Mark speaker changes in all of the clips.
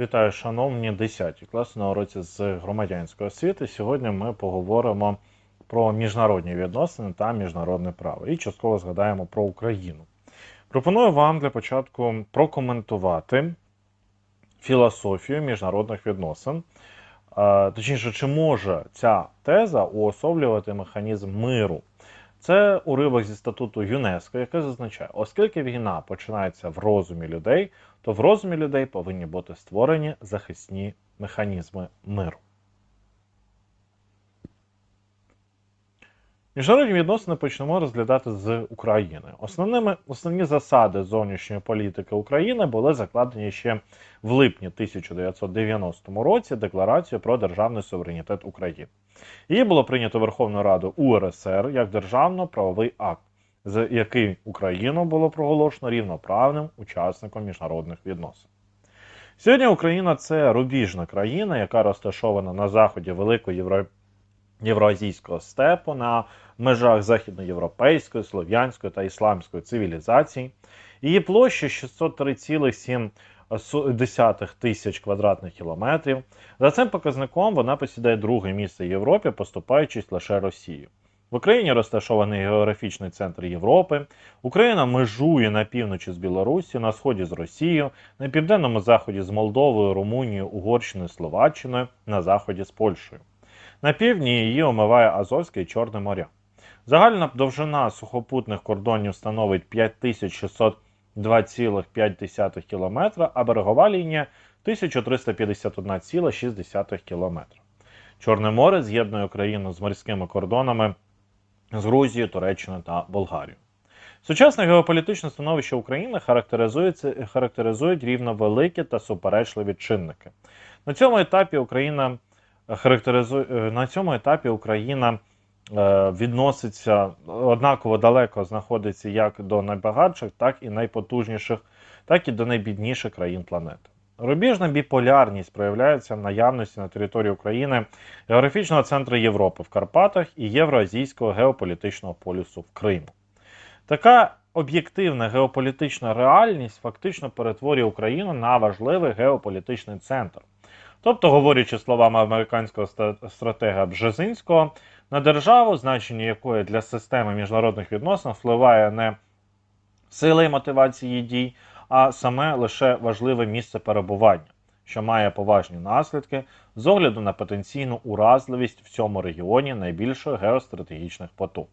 Speaker 1: Вітаю, шановні 10 класи на уроці з громадянської освіти. Сьогодні ми поговоримо про міжнародні відносини та міжнародне право і частково згадаємо про Україну. Пропоную вам для початку прокоментувати філософію міжнародних відносин. Е, Точніше, чи може ця теза уособлювати механізм миру? Це уривок зі статуту ЮНЕСКО, який зазначає, оскільки війна починається в розумі людей, то в розумі людей повинні бути створені захисні механізми миру. Міжнародні відносини почнемо розглядати з України. Основними, основні засади зовнішньої політики України були закладені ще в липні 1990 році Декларацією про державний суверенітет України. Її було прийнято Верховною Радою УРСР як державно-правовий акт, за який Україну було проголошено рівноправним учасником міжнародних відносин. Сьогодні Україна це рубіжна країна, яка розташована на заході Великої Євро... Євроазійського степу на межах західноєвропейської, слов'янської та ісламської цивілізацій. Її площа 603,7 тисяч квадратних кілометрів. За цим показником вона посідає друге місце в Європі, поступаючись лише Росію. В Україні розташований географічний центр Європи. Україна межує на півночі з Білорусі, на сході з Росією, на південному заході з Молдовою, Румунією, Угорщиною, Словаччиною, на заході з Польщею. На півдні її омиває Азовське і Чорне моря. Загальна довжина сухопутних кордонів становить 5602,5 км, а берегова лінія 1351,6 км. Чорне море з'єднує Україну з морськими кордонами з Грузією, Туреччиною та Болгарією. Сучасне геополітичне становище України характеризується характеризують рівно великі та суперечливі чинники. На цьому етапі Україна характеризує на цьому етапі Україна е, відноситься однаково далеко знаходиться як до найбагатших, так і найпотужніших, так і до найбідніших країн планети. Рубіжна біполярність проявляється в наявності на території України географічного центру Європи в Карпатах і Євроазійського геополітичного полюсу в Криму. Така об'єктивна геополітична реальність фактично перетворює Україну на важливий геополітичний центр. Тобто, говорячи словами американського стратега Бжезинського, на державу, значення якої для системи міжнародних відносин впливає не сила і мотивації дій, а саме лише важливе місце перебування, що має поважні наслідки з огляду на потенційну уразливість в цьому регіоні найбільших геостратегічних потуг.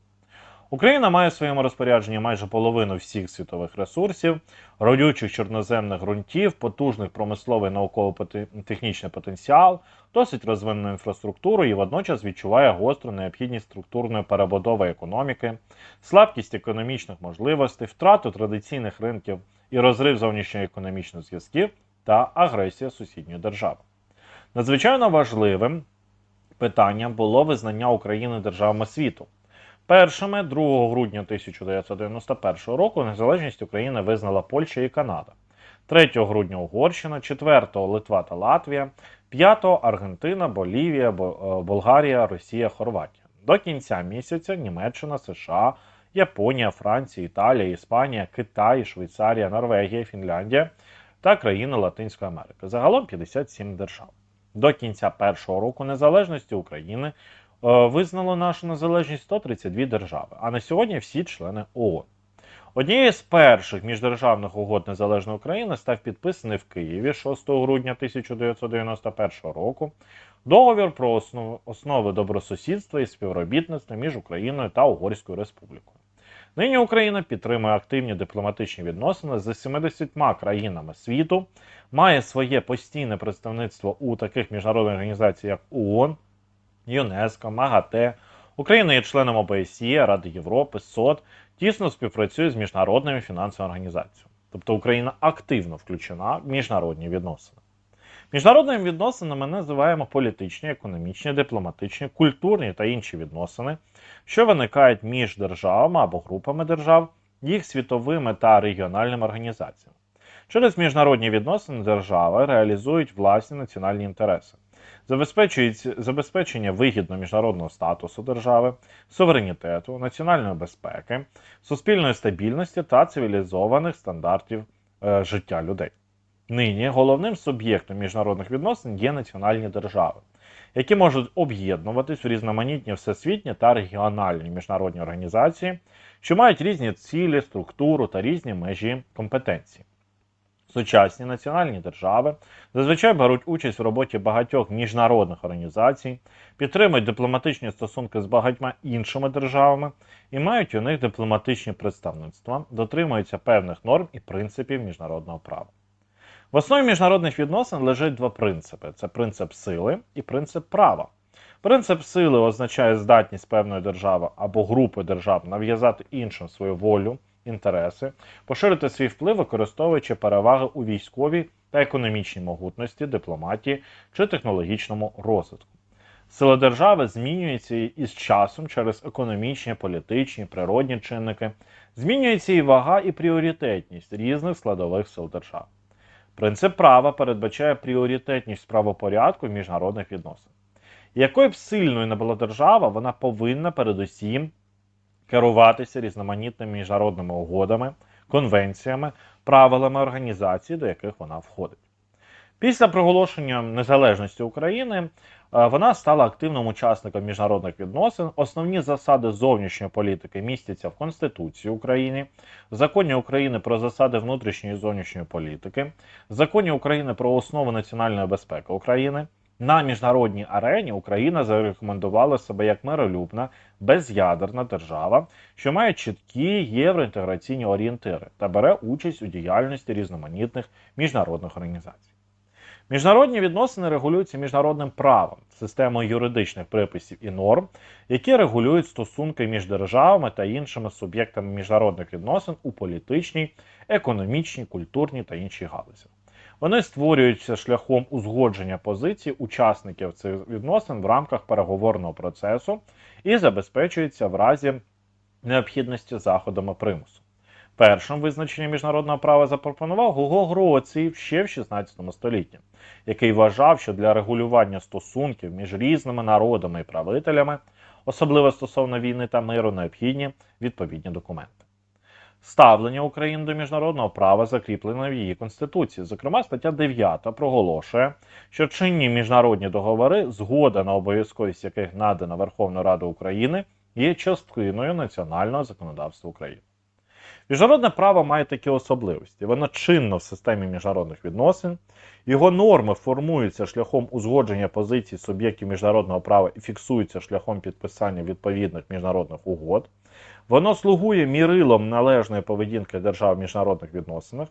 Speaker 1: Україна має в своєму розпорядженні майже половину всіх світових ресурсів, родючих чорноземних ґрунтів, потужний промисловий науково-технічний потенціал, досить розвинену інфраструктуру і водночас відчуває гостру необхідність структурної перебудови економіки, слабкість економічних можливостей, втрату традиційних ринків і розрив зовнішньоекономічних зв'язків та агресія сусідньої держави. Надзвичайно важливим питанням було визнання України державами світу. Першими 2 грудня 1991 року незалежність України визнала Польща і Канада, 3 грудня Угорщина, 4 Литва та Латвія, 5 Аргентина, Болівія, Болгарія, Росія, Хорватія. До кінця місяця Німеччина, США, Японія, Франція, Італія, Іспанія, Китай, Швейцарія, Норвегія, Фінляндія та країни Латинської Америки. Загалом 57 держав. До кінця першого року незалежності України визнало нашу незалежність 132 держави, а на сьогодні всі члени ООН. Однією з перших міждержавних угод незалежної України став підписаний в Києві 6 грудня 1991 року договір про основи добросусідства і співробітництва між Україною та Угорською Республікою. Нині Україна підтримує активні дипломатичні відносини з 70 країнами світу, має своє постійне представництво у таких міжнародних організаціях, як ООН, ЮНЕСКО, МАГАТЕ. Україна є членом ОБСЄ, Ради Європи, СОД, тісно співпрацює з міжнародними фінансовими організаціями. Тобто Україна активно включена в міжнародні відносини. Міжнародними відносинами називаємо політичні, економічні, дипломатичні, культурні та інші відносини, що виникають між державами або групами держав, їх світовими та регіональними організаціями. Через міжнародні відносини держави реалізують власні національні інтереси, забезпечення вигідного міжнародного статусу держави, суверенітету, національної безпеки, суспільної стабільності та цивілізованих стандартів е, життя людей. Нині головним суб'єктом міжнародних відносин є національні держави, які можуть об'єднуватись в різноманітні всесвітні та регіональні міжнародні організації, що мають різні цілі, структуру та різні межі компетенцій. Сучасні національні держави зазвичай беруть участь в роботі багатьох міжнародних організацій, підтримують дипломатичні стосунки з багатьма іншими державами і мають у них дипломатичні представництва, дотримуються певних норм і принципів міжнародного права. В основі міжнародних відносин лежать два принципи: це принцип сили і принцип права. Принцип сили означає здатність певної держави або групи держав нав'язати іншим свою волю, інтереси, поширити свій вплив, використовуючи переваги у військовій та економічній могутності, дипломатії чи технологічному розвитку. Сила держави змінюється із часом через економічні, політичні, природні чинники, змінюється і вага і пріоритетність різних складових сил держави. Принцип права передбачає пріоритетність правопорядку в міжнародних відносин. Якою б сильною не була держава, вона повинна передусім керуватися різноманітними міжнародними угодами, конвенціями, правилами організації, до яких вона входить. Після проголошення незалежності України е, вона стала активним учасником міжнародних відносин. Основні засади зовнішньої політики містяться в Конституції України, в законі України про засади внутрішньої і зовнішньої політики, законі України про основи національної безпеки України. На міжнародній арені Україна зарекомендувала себе як миролюбна, без'ядерна держава, що має чіткі євроінтеграційні орієнтири та бере участь у діяльності різноманітних міжнародних організацій. Міжнародні відносини регулюються міжнародним правом, системою юридичних приписів і норм, які регулюють стосунки між державами та іншими суб'єктами міжнародних відносин у політичній, економічній, культурній та іншій галузі. Вони створюються шляхом узгодження позицій учасників цих відносин в рамках переговорного процесу і забезпечуються в разі необхідності заходами примусу. Першим визначення міжнародного права запропонував Гуго Гроцій ще в 16 столітті, який вважав, що для регулювання стосунків між різними народами і правителями, особливо стосовно війни та миру, необхідні відповідні документи. Ставлення України до міжнародного права закріплене в її конституції. Зокрема, стаття 9 проголошує, що чинні міжнародні договори, згода на обов'язковість яких надана Верховною Радою України, є частиною національного законодавства України. Міжнародне право має такі особливості. Воно чинно в системі міжнародних відносин, його норми формуються шляхом узгодження позицій суб'єктів міжнародного права і фіксуються шляхом підписання відповідних міжнародних угод. Воно слугує мірилом належної поведінки держав в міжнародних відносинах.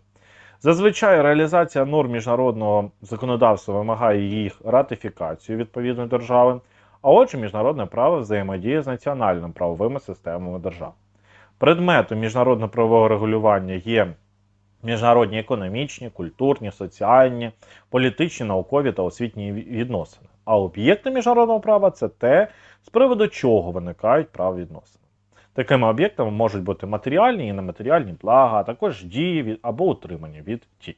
Speaker 1: Зазвичай реалізація норм міжнародного законодавства вимагає їх ратифікацію відповідної держави, а отже, міжнародне право взаємодіє з національними правовими системами держав. Предметом міжнародно-правового регулювання є міжнародні економічні, культурні, соціальні, політичні, наукові та освітні відносини. А об'єкти міжнародного права це те, з приводу чого виникають правовідносини. Такими об'єктами можуть бути матеріальні і нематеріальні блага, а також дії або утримання від дій.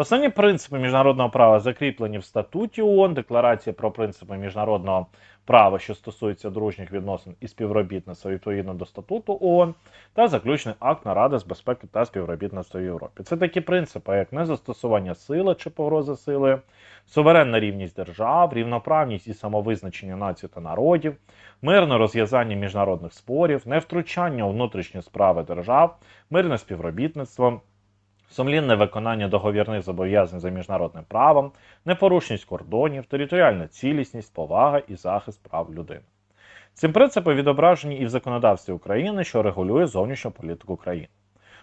Speaker 1: Основні принципи міжнародного права закріплені в статуті ООН, Декларація про принципи міжнародного права, що стосується дружніх відносин і співробітництва відповідно до статуту ООН, та заключний акт наради з безпеки та співробітництва в Європі. Це такі принципи, як незастосування сили чи погрози силою, суверенна рівність держав, рівноправність і самовизначення націй та народів, мирне розв'язання міжнародних спорів, невтручання у внутрішні справи держав, мирне співробітництво. Сумлінне виконання договірних зобов'язань за міжнародним правом, непорушність кордонів, територіальна цілісність, повага і захист прав людини. Ці принципи відображені і в законодавстві України, що регулює зовнішню політику країни.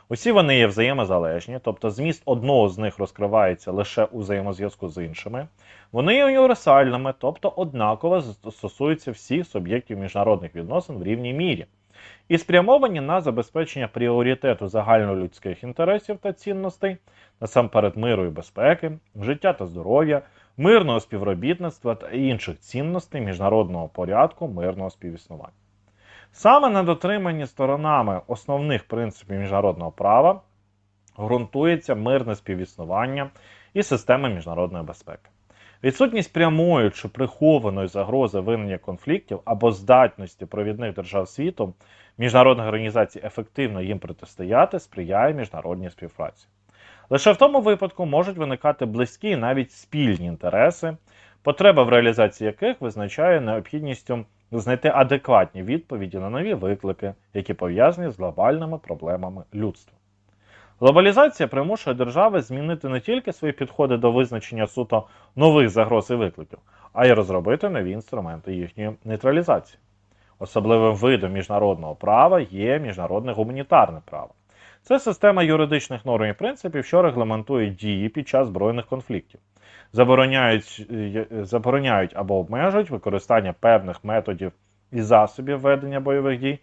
Speaker 1: Усі вони є взаємозалежні, тобто зміст одного з них розкривається лише у взаємозв'язку з іншими. Вони є універсальними, тобто однаково стосуються всіх суб'єктів міжнародних відносин в рівній мірі і спрямовані на забезпечення пріоритету загальнолюдських інтересів та цінностей, насамперед миру і безпеки, життя та здоров'я, мирного співробітництва та інших цінностей міжнародного порядку мирного співіснування. Саме на дотриманні сторонами основних принципів міжнародного права ґрунтується мирне співіснування і система міжнародної безпеки. Відсутність прямої чи прихованої загрози виникнення конфліктів або здатності провідних держав світу міжнародних організацій ефективно їм протистояти сприяє міжнародній співпраці. Лише в тому випадку можуть виникати близькі і навіть спільні інтереси, потреба в реалізації яких визначає необхідністю знайти адекватні відповіді на нові виклики, які пов'язані з глобальними проблемами людства. Глобалізація примушує держави змінити не тільки свої підходи до визначення суто нових загроз і викликів, а й розробити нові інструменти їхньої нейтралізації. Особливим видом міжнародного права є міжнародне гуманітарне право. Це система юридичних норм і принципів, що регламентує дії під час збройних конфліктів, забороняють, е, забороняють або обмежують використання певних методів і засобів ведення бойових дій,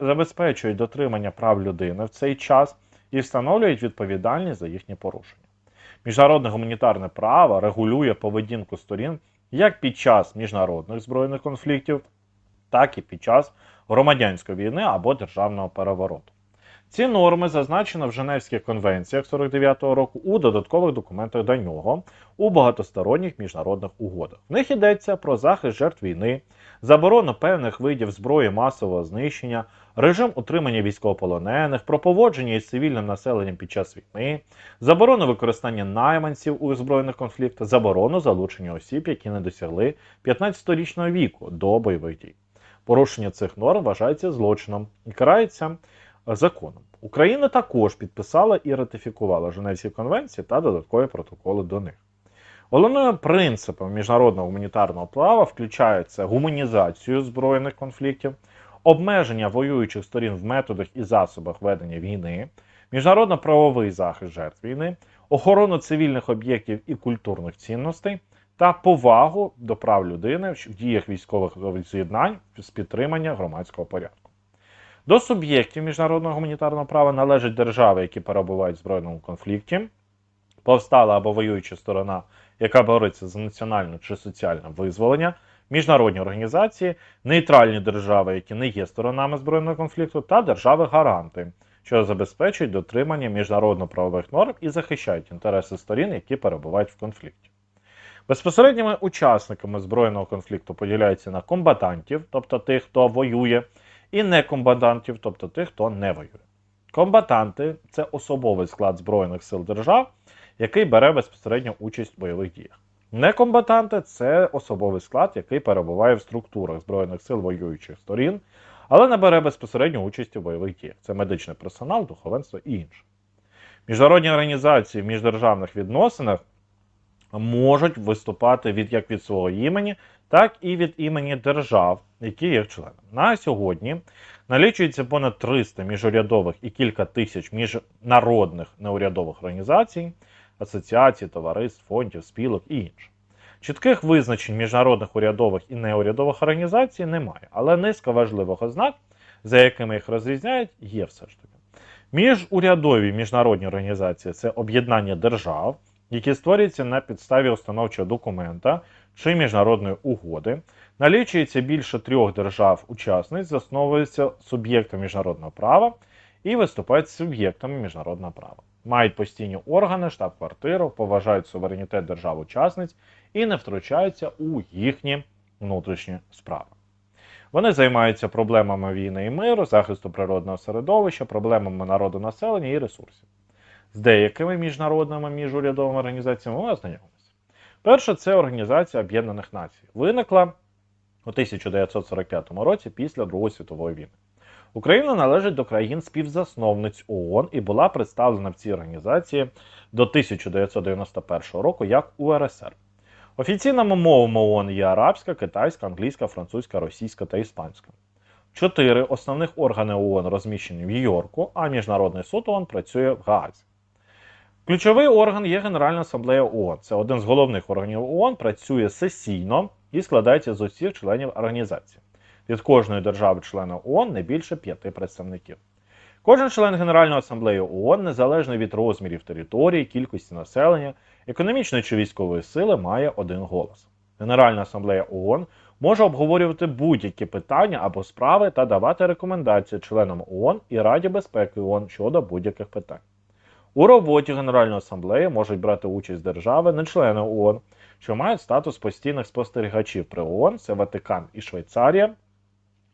Speaker 1: забезпечують дотримання прав людини в цей час і встановлюють відповідальність за їхні порушення. Міжнародне гуманітарне право регулює поведінку сторін як під час міжнародних збройних конфліктів, так і під час громадянської війни або державного перевороту. Ці норми зазначено в Женевських конвенціях 49-го року у додаткових документах до нього у багатосторонніх міжнародних угодах. В них йдеться про захист жертв війни, заборону певних видів зброї масового знищення, режим утримання військовополонених, про поводження із цивільним населенням під час війни, заборону використання найманців у збройних конфліктах, заборону залучення осіб, які не досягли 15-річного віку до бойових дій. Порушення цих норм вважається злочином і карається законом. Україна також підписала і ратифікувала Женевські конвенції та додаткові протоколи до них. Головним принципом міжнародного гуманітарного права включається гуманізацію збройних конфліктів, обмеження воюючих сторін в методах і засобах ведення війни, міжнародно-правовий захист жертв війни, охорону цивільних об'єктів і культурних цінностей та повагу до прав людини в діях військових з'єднань з підтримання громадського порядку. До суб'єктів міжнародного гуманітарного права належать держави, які перебувають в збройному конфлікті, повстала або воююча сторона, яка бореться за національне чи соціальне визволення, міжнародні організації, нейтральні держави, які не є сторонами збройного конфлікту, та держави-гаранти, що забезпечують дотримання міжнародно-правових норм і захищають інтереси сторін, які перебувають в конфлікті. Безпосередніми учасниками збройного конфлікту поділяються на комбатантів, тобто тих, хто воює, і некомбатантів, тобто тих, хто не воює. Комбатанти це особовий склад Збройних сил держав, який бере безпосередню участь в бойових діях. Некомбатанти це особовий склад, який перебуває в структурах Збройних сил воюючих сторін, але не бере безпосередню участь у бойових діях. Це медичний персонал, духовенство і інше. Міжнародні організації в міждержавних відносинах можуть виступати від як від свого імені, так і від імені держав, які є членами. На сьогодні налічується понад 300 міжурядових і кілька тисяч міжнародних неурядових організацій, асоціацій, товариств, фондів, спілок і інше. Чітких визначень міжнародних урядових і неурядових організацій немає, але низка важливих ознак, за якими їх розрізняють, є все ж таки. Міжурядові міжнародні організації це об'єднання держав, які створюються на підставі установчого документа чи міжнародної угоди, налічується більше трьох держав-учасниць, засновуються суб'єктом міжнародного права і виступають суб'єктами міжнародного права. Мають постійні органи, штаб-квартиру, поважають суверенітет держав-учасниць і не втручаються у їхні внутрішні справи. Вони займаються проблемами війни і миру, захисту природного середовища, проблемами народу населення і ресурсів. З деякими міжнародними міжурядовими організаціями ми ознайомимося. Перша це Організація Об'єднаних Націй. Виникла у 1945 році після Другої світової війни. Україна належить до країн співзасновниць ООН і була представлена в цій організації до 1991 року як УРСР. Офіційними мовами ООН є арабська, китайська, англійська, французька, російська та іспанська. Чотири основних органи ООН розміщені в Нью-Йорку, а Міжнародний суд ООН працює в Гаазі. Ключовий орган є Генеральна асамблея ООН. Це один з головних органів ООН, працює сесійно і складається з усіх членів організації. Від кожної держави-члена ООН не більше п'яти представників. Кожен член Генеральної асамблеї ООН, незалежно від розмірів території, кількості населення, економічної чи військової сили, має один голос. Генеральна асамблея ООН може обговорювати будь-які питання або справи та давати рекомендації членам ООН і Раді безпеки ООН щодо будь-яких питань. У роботі Генеральної асамблеї можуть брати участь держави, не члени ООН, що мають статус постійних спостерігачів при ООН, це Ватикан і Швейцарія,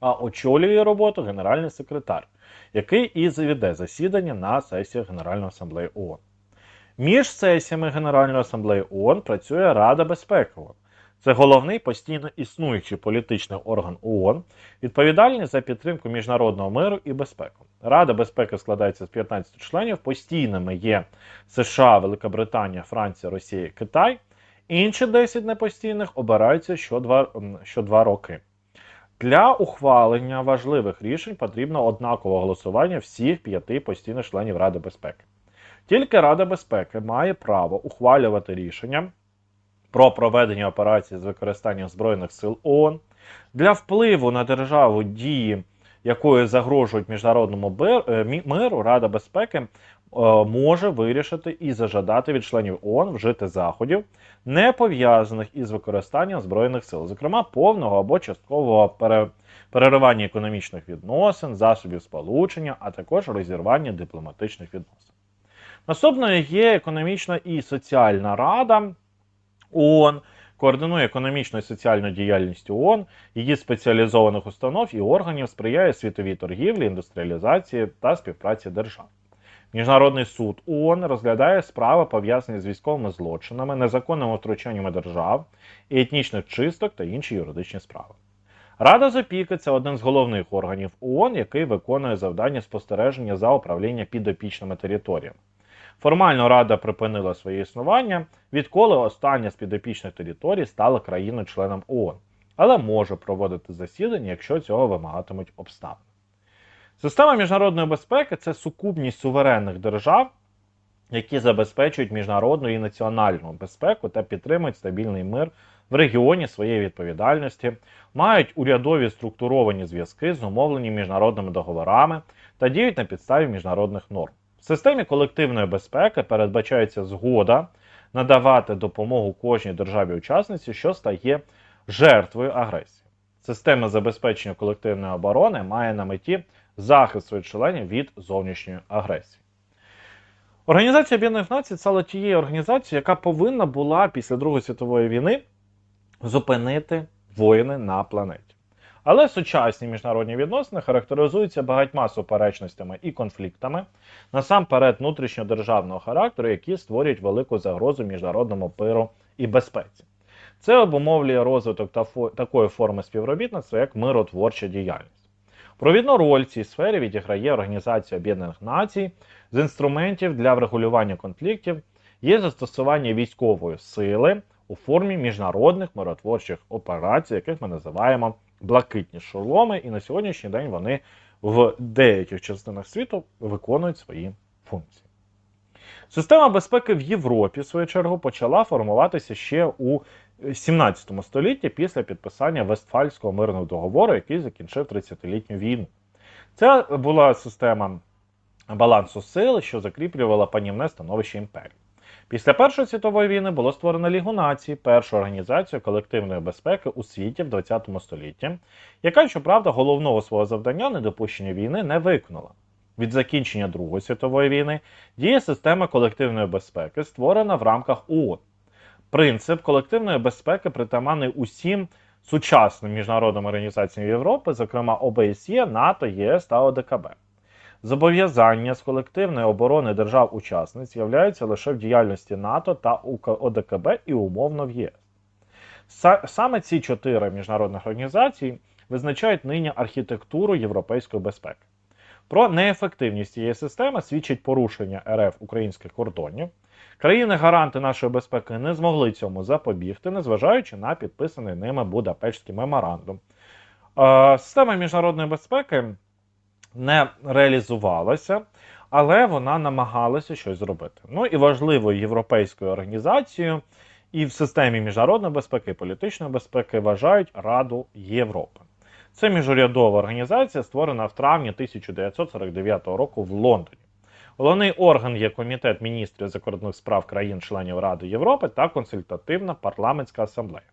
Speaker 1: а очолює роботу генеральний секретар, який і заведе засідання на сесіях Генеральної асамблеї ООН. Між сесіями Генеральної асамблеї ООН працює Рада безпеки ООН. Це головний постійно існуючий політичний орган ООН, відповідальний за підтримку міжнародного миру і безпеку. Рада безпеки складається з 15 членів. Постійними є США, Великобританія, Франція, Росія, Китай. Інші 10 непостійних обираються що два, м, що два роки. Для ухвалення важливих рішень потрібно однакове голосування всіх п'яти постійних членів Ради безпеки. Тільки Рада безпеки має право ухвалювати рішення про проведення операцій з використанням Збройних сил ООН для впливу на державу дії, якої загрожують міжнародному е, миру, Рада безпеки може вирішити і зажадати від членів ООН вжити заходів, не пов'язаних із використанням збройних сил, зокрема повного або часткового переривання економічних відносин, засобів сполучення, а також розірвання дипломатичних відносин. Наступною є економічна і соціальна рада ООН, координує економічну і соціальну діяльність ООН, її спеціалізованих установ і органів сприяє світовій торгівлі, індустріалізації та співпраці держав. Міжнародний суд ООН розглядає справи, пов'язані з військовими злочинами, незаконними втручаннями держав, етнічних чисток та інші юридичні справи. Рада з опіки це один з головних органів ООН, який виконує завдання спостереження за управління підопічними територіями. Формально Рада припинила своє існування, відколи остання з підопічних територій стала країною-членом ООН, але може проводити засідання, якщо цього вимагатимуть обставини. Система міжнародної безпеки це сукупність суверенних держав, які забезпечують міжнародну і національну безпеку та підтримують стабільний мир в регіоні своєї відповідальності, мають урядові структуровані зв'язки, зумовлені міжнародними договорами та діють на підставі міжнародних норм. В системі колективної безпеки передбачається згода надавати допомогу кожній державі-учасниці, що стає жертвою агресії. Система забезпечення колективної оборони має на меті захист своїх членів від зовнішньої агресії. Організація Об'єднаних Націй стала тією організацією, яка повинна була після Другої світової війни зупинити воїни на планеті. Але сучасні міжнародні відносини характеризуються багатьма суперечностями і конфліктами, насамперед внутрішньодержавного характеру, які створюють велику загрозу міжнародному пиру і безпеці. Це обумовлює розвиток такої форми співробітництва, як миротворча діяльність. Провідну роль в цій сфері відіграє Організація Об'єднаних Націй з інструментів для врегулювання конфліктів є застосування військової сили у формі міжнародних миротворчих операцій, яких ми називаємо блакитні шоломи, і на сьогоднішній день вони в деяких частинах світу виконують свої функції. Система безпеки в Європі, в свою чергу, почала формуватися ще у 17 столітті після підписання Вестфальського мирного договору, який закінчив 30-літню війну. Це була система балансу сил, що закріплювала панівне становище імперії. Після Першої світової війни було створено Лігу націй, першу організацію колективної безпеки у світі в ХХ столітті, яка, щоправда, головного свого завдання недопущення війни не виконала. Від закінчення Другої світової війни діє система колективної безпеки, створена в рамках ООН. Принцип колективної безпеки притаманний усім сучасним міжнародним організаціям Європи, зокрема ОБСЄ, НАТО, ЄС та ОДКБ. Зобов'язання з колективної оборони держав-учасниць з'являються лише в діяльності НАТО та ОДКБ і умовно в ЄС. Саме ці чотири міжнародних організації визначають нині архітектуру європейської безпеки. Про неефективність цієї системи свідчить порушення РФ українських кордонів. Країни-гаранти нашої безпеки не змогли цьому запобігти, незважаючи на підписаний ними Будапештський меморандум. Е, Система міжнародної безпеки не реалізувалася, але вона намагалася щось зробити. Ну і важливою європейською організацією і в системі міжнародної безпеки і політичної безпеки вважають Раду Європи. Це міжурядова організація, створена в травні 1949 року в Лондоні. Головний орган є Комітет міністрів закордонних справ країн-членів Ради Європи та консультативна парламентська асамблея.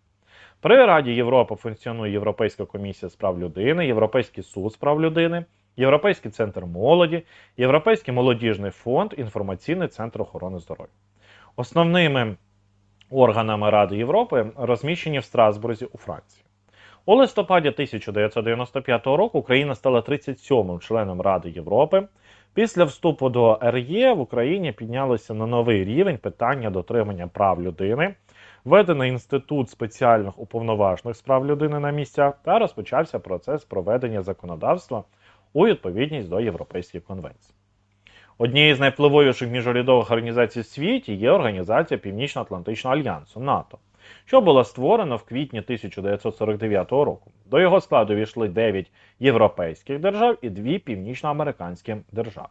Speaker 1: При Раді Європи функціонує Європейська комісія з прав людини, Європейський суд з прав людини, Європейський центр молоді, Європейський молодіжний фонд, інформаційний центр охорони здоров'я. Основними органами Ради Європи розміщені в Страсбурзі у Франції. У листопаді 1995 року Україна стала 37-м членом Ради Європи. Після вступу до РЄ в Україні піднялося на новий рівень питання дотримання прав людини, введений інститут спеціальних уповноважених з прав людини на місцях та розпочався процес проведення законодавства у відповідність до Європейських конвенцій. Однією з найвпливовіших міжурядових організацій в світі є Організація Північно-Атлантичного альянсу НАТО, що була створена в квітні 1949 року. До його складу війшли 9 європейських держав і 2 північноамериканські держави.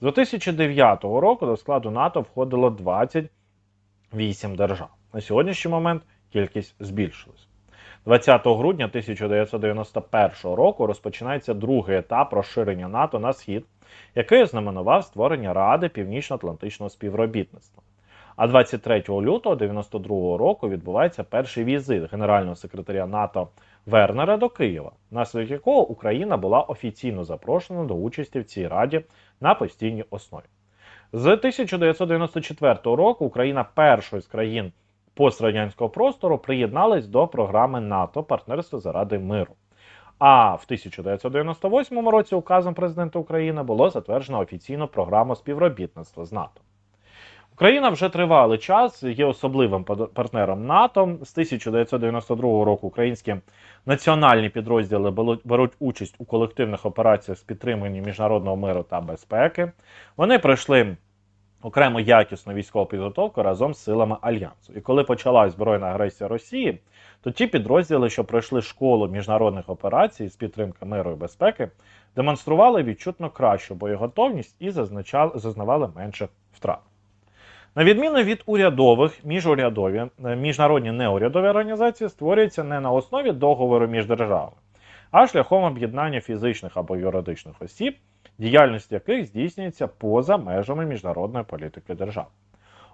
Speaker 1: З 2009 року до складу НАТО входило 28 держав. На сьогоднішній момент кількість збільшилась. 20 грудня 1991 року розпочинається другий етап розширення НАТО на схід, який ознаменував створення Ради Північно-Атлантичного співробітництва. А 23 лютого 1992 року відбувається перший візит генерального секретаря НАТО Вернера до Києва, внаслідок якого Україна була офіційно запрошена до участі в цій раді на постійній основі. З 1994 року Україна першою з країн пострадянського простору приєдналась до програми НАТО Партнерство заради миру. А в 1998 році указом президента України було затверджено офіційну програму співробітництва з НАТО. Україна вже тривалий час є особливим партнером НАТО. З 1992 року українські національні підрозділи беруть участь у колективних операціях з підтримання міжнародного миру та безпеки. Вони пройшли окремо якісну військову підготовку разом з силами альянсу. І коли почалась збройна агресія Росії, то ті підрозділи, що пройшли школу міжнародних операцій з підтримки миру і безпеки, демонстрували відчутно кращу боєготовність і зазначали, зазнавали менше втрат. На відміну від урядових, міжурядові, е, міжнародні неурядові організації створюються не на основі договору між державами, а шляхом об'єднання фізичних або юридичних осіб, діяльність яких здійснюється поза межами міжнародної політики держав.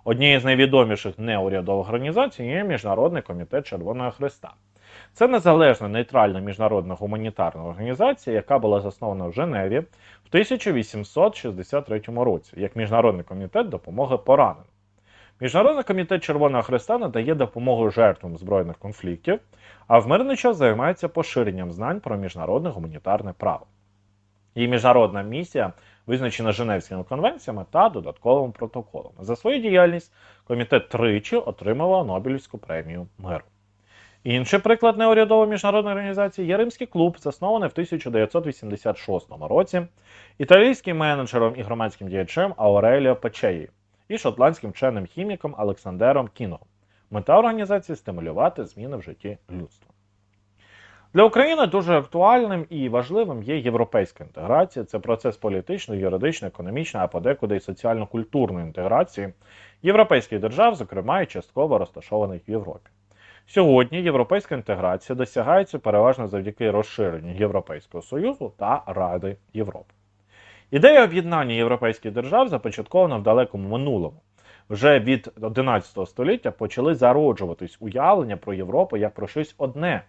Speaker 1: Однією з найвідоміших неурядових організацій є Міжнародний комітет Червоного Христа. Це незалежна нейтральна міжнародна гуманітарна організація, яка була заснована в Женеві в 1863 році як Міжнародний комітет допомоги пораненим. Міжнародний комітет Червоного Христа надає допомогу жертвам збройних конфліктів, а в мирний час займається поширенням знань про міжнародне гуманітарне право. Її міжнародна місія визначена Женевськими конвенціями та додатковим протоколом. За свою діяльність комітет тричі отримував Нобелівську премію миру. Інший приклад неурядової міжнародної організації є Римський клуб, заснований в 1986 році італійським менеджером і громадським діячем Ауреліо Печеї і шотландським вченим хіміком Олександером Кінгом. Мета організації стимулювати зміни в житті людства. Для України дуже актуальним і важливим є європейська інтеграція. Це процес політичної, юридичної, економічної, а подекуди й соціально-культурної інтеграції європейських держав, зокрема і частково розташованих в Європі. Сьогодні європейська інтеграція досягається переважно завдяки розширенню Європейського Союзу та Ради Європи. Ідея об'єднання європейських держав започаткована в далекому минулому. Вже від 11 століття почали зароджуватись уявлення про Європу як про щось одне.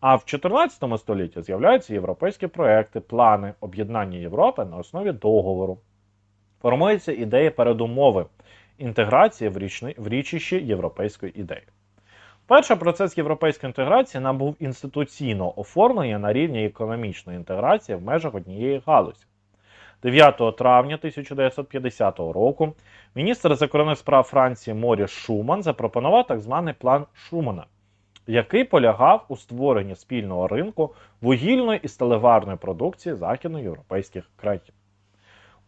Speaker 1: А в 14 столітті з'являються європейські проекти, плани об'єднання Європи на основі договору. Формується ідея передумови інтеграції в, річни, в річищі європейської ідеї. Перший процес європейської інтеграції набув інституційного оформлення на рівні економічної інтеграції в межах однієї галузі. 9 травня 1950 року міністр закордонних справ Франції Моріс Шуман запропонував так званий план Шумана, який полягав у створенні спільного ринку вугільної і сталеварної продукції західноєвропейських країн.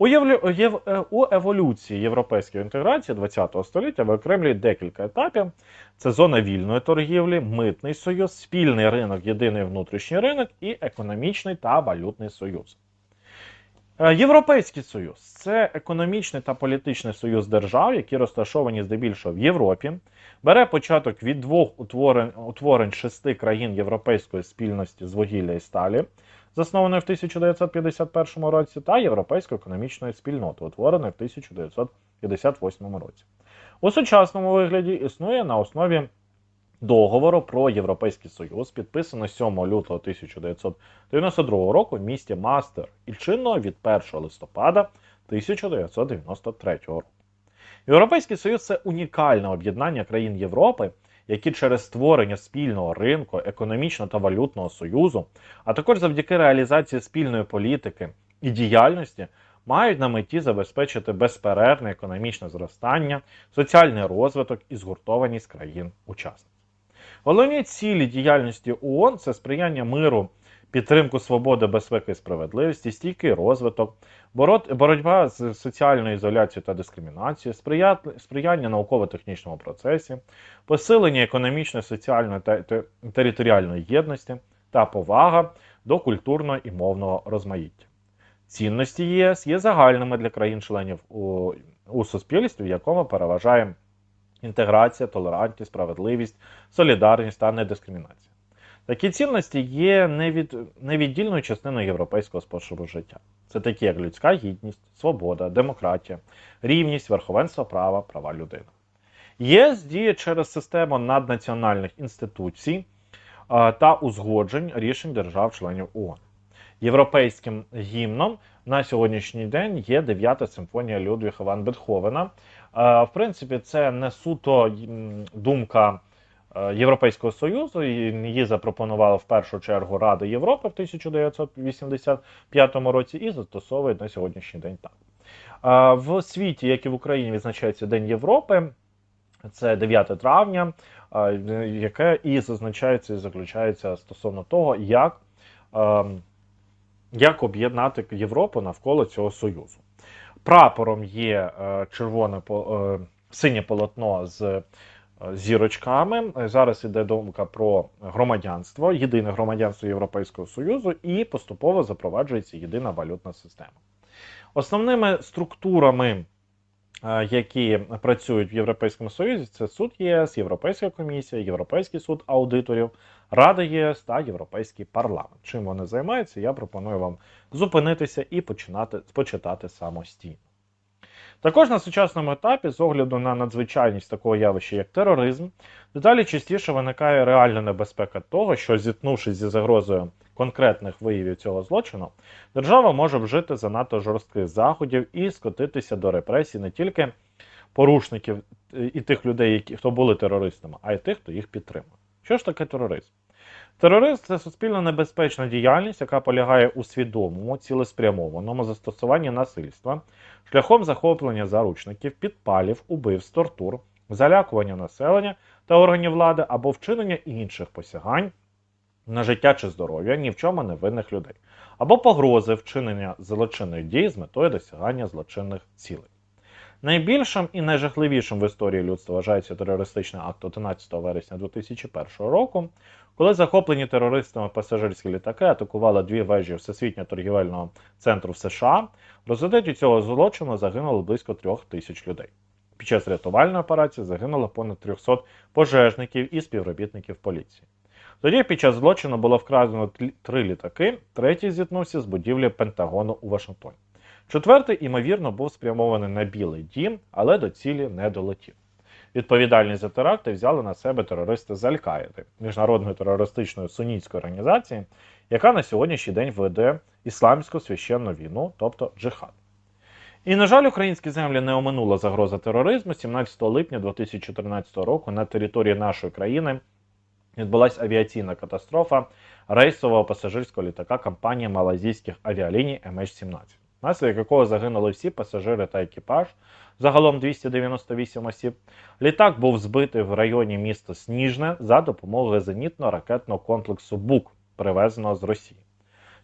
Speaker 1: Е, у еволюції європейської інтеграції ХХ століття виокремлюють декілька етапів: це зона вільної торгівлі, митний союз, спільний ринок, єдиний внутрішній ринок і економічний та валютний союз. Е, Європейський Союз це економічний та політичний союз держав, які розташовані здебільшого в Європі, бере початок від двох утворень, утворень шести країн Європейської спільності з вугілля і сталі, заснованої в 1951 році, та Європейської економічної спільноти, утвореної в 1958 році. У сучасному вигляді існує на основі договору про Європейський Союз, підписано 7 лютого 1992 року в місті Мастер і чинного від 1 листопада 1993 року. Європейський Союз це унікальне об'єднання країн Європи, які через створення спільного ринку, економічного та валютного союзу, а також завдяки реалізації спільної політики і діяльності мають на меті забезпечити безперервне економічне зростання, соціальний розвиток і згуртованість країн-учасниць. Головні цілі діяльності ООН це сприяння миру, підтримку свободи, безпеки і справедливості, стійкий розвиток, боротьба з соціальною ізоляцією та дискримінацією, сприяння науково-технічному процесі, посилення економічної, соціальної та територіальної єдності та повага до культурного і мовного розмаїття. Цінності ЄС є загальними для країн-членів у, у суспільстві, в якому переважає інтеграція, толерантність, справедливість, солідарність та недискримінація. Такі цінності є невід, невіддільною частиною європейського способу життя. Це такі, як людська гідність, свобода, демократія, рівність, верховенство права, права людини. ЄС діє через систему наднаціональних інституцій та узгоджень рішень держав-членів ООН. Європейським гімном на сьогоднішній день є 9-та симфонія Людвіга ван Бетховена. В принципі, це не суто думка е, Європейського Союзу. Її запропонувала в першу чергу Рада Європи в 1985 році і застосовує на сьогоднішній день так. В світі, як і в Україні, відзначається День Європи. Це 9 травня, яке і зазначається і заключається стосовно того, як, ем, як об'єднати Європу навколо цього союзу. Прапором є е, червоне е, синє полотно з е, зірочками. Зараз іде думка про громадянство, єдине громадянство Європейського Союзу, і поступово запроваджується єдина валютна система. Основними структурами, які працюють в Європейському Союзі, це суд ЄС, Європейська комісія, Європейський суд аудиторів, Рада ЄС та Європейський парламент. Чим вони займаються, я пропоную вам зупинитися і починати почитати самостійно. Також на сучасному етапі, з огляду на надзвичайність такого явища, як тероризм, дедалі частіше виникає реальна небезпека того, що, зіткнувшись зі загрозою конкретних виявів цього злочину, держава може вжити занадто жорстких заходів і скотитися до репресій не тільки порушників е, і тих людей, які хто були терористами, а й тих, хто їх підтримує. Що ж таке тероризм? Тероризм це суспільно небезпечна діяльність, яка полягає у свідомому, цілеспрямованому застосуванні насильства шляхом захоплення заручників, підпалів, убивств, тортур, залякування населення та органів влади або вчинення інших посягань на життя чи здоров'я ні в чому невинних людей, або погрози вчинення злочинних дій з метою досягання злочинних цілей. Найбільшим і найжахливішим в історії людства вважається терористичний акт 11 вересня 2001 року, коли захоплені терористами пасажирські літаки атакували дві вежі Всесвітнього торгівельного центру в США. В результаті цього злочину загинуло близько трьох тисяч людей. Під час рятувальної операції загинуло понад 300 пожежників і співробітників поліції. Тоді під час злочину було вкрадено три літаки, третій зіткнувся з будівлі Пентагону у Вашингтоні. Четвертий, ймовірно, був спрямований на Білий дім, але до цілі не долетів. Відповідальність за теракти взяли на себе терористи з Аль-Каїди, міжнародної терористичної сунітської організації, яка на сьогоднішній день веде ісламську священну війну, тобто джихад. І, на жаль, українські землі не оминула загроза тероризму. 17 липня 2014 року на території нашої країни відбулася авіаційна катастрофа рейсового пасажирського літака компанії малазійських авіаліній MH17, внаслідок якого загинули всі пасажири та екіпаж, загалом 298 осіб. Літак був збитий в районі міста Сніжне за допомогою зенітно-ракетного комплексу БУК, привезеного з Росії.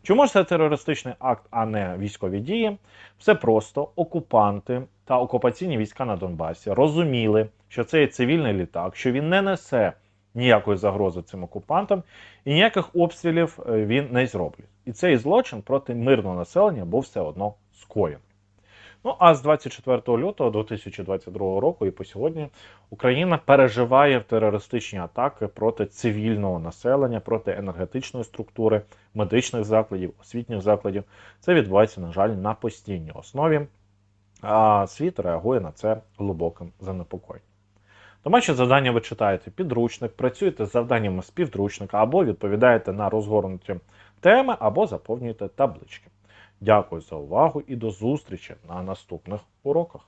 Speaker 1: Чому ж це терористичний акт, а не військові дії? Все просто окупанти та окупаційні війська на Донбасі розуміли, що це є цивільний літак, що він не несе ніякої загрози цим окупантам, і ніяких обстрілів е, він не зробить. І цей злочин проти мирного населення був все одно скоєний. Ну а з 24 лютого 2022 року і по сьогодні Україна переживає терористичні атаки проти цивільного населення, проти енергетичної структури, медичних закладів, освітніх закладів. Це відбувається, на жаль, на постійній основі. А світ реагує на це глибоким занепокоєнням. Домашнє завдання ви читаєте підручник, працюєте з завданнями з підручника або відповідаєте на розгорнуті теми, або заповнюєте таблички. Дякую за увагу і до зустрічі на наступних уроках.